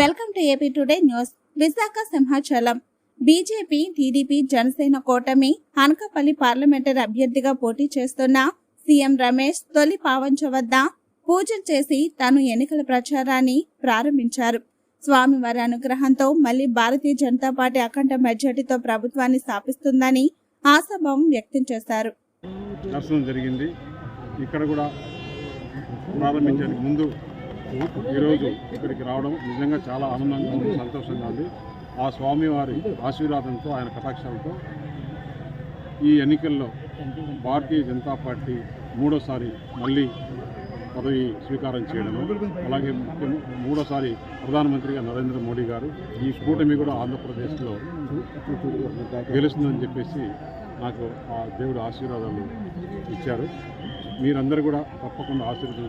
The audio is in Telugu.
Welcome to AP today news. Visakha Simhachalam. BJP TDP Janasena కూటమి అనకాపల్లి పార్లమెంటరీ అభ్యర్థిగా పోటీ చేస్తున్న సీఎం రమేష్ తొలి పావంచ వద్ద పూజలు చేసి తాను ఎన్నికల ప్రచారాన్ని ప్రారంభించారు. స్వామివారి అనుగ్రహంతో మళ్ళీ భారతీయ జనతా పార్టీ అఖండ మెజార్టీతో ప్రభుత్వాన్ని స్థాపిస్తుందని ఆశాభావం వ్యక్తం చేశారు. దర్శనం జరిగింది. ఇక్కడ కూడా ప్రారంభించడానికి ముందు ఈరోజు ఇక్కడికి రావడం నిజంగా చాలా ఆనందంగా ఉంది సంతోషంగా ఉంది. ఆ స్వామివారి ఆశీర్వాదంతో ఆయన కటాక్షాలతో ఈ ఎన్నికల్లో భారతీయ జనతా పార్టీ మూడోసారి మళ్ళీ పదవి స్వీకారం చేయడము అలాగే ముఖ్యం మూడోసారి ప్రధానమంత్రిగా నరేంద్ర మోడీ గారు ఈ కూటమి కూడా ఆంధ్రప్రదేశ్లో గెలుస్తుందని చెప్పేసి నాకు ఆ దేవుడు ఆశీర్వాదాలు ఇచ్చారు. మీరందరూ కూడా తప్పకుండా ఆశీర్వదించారు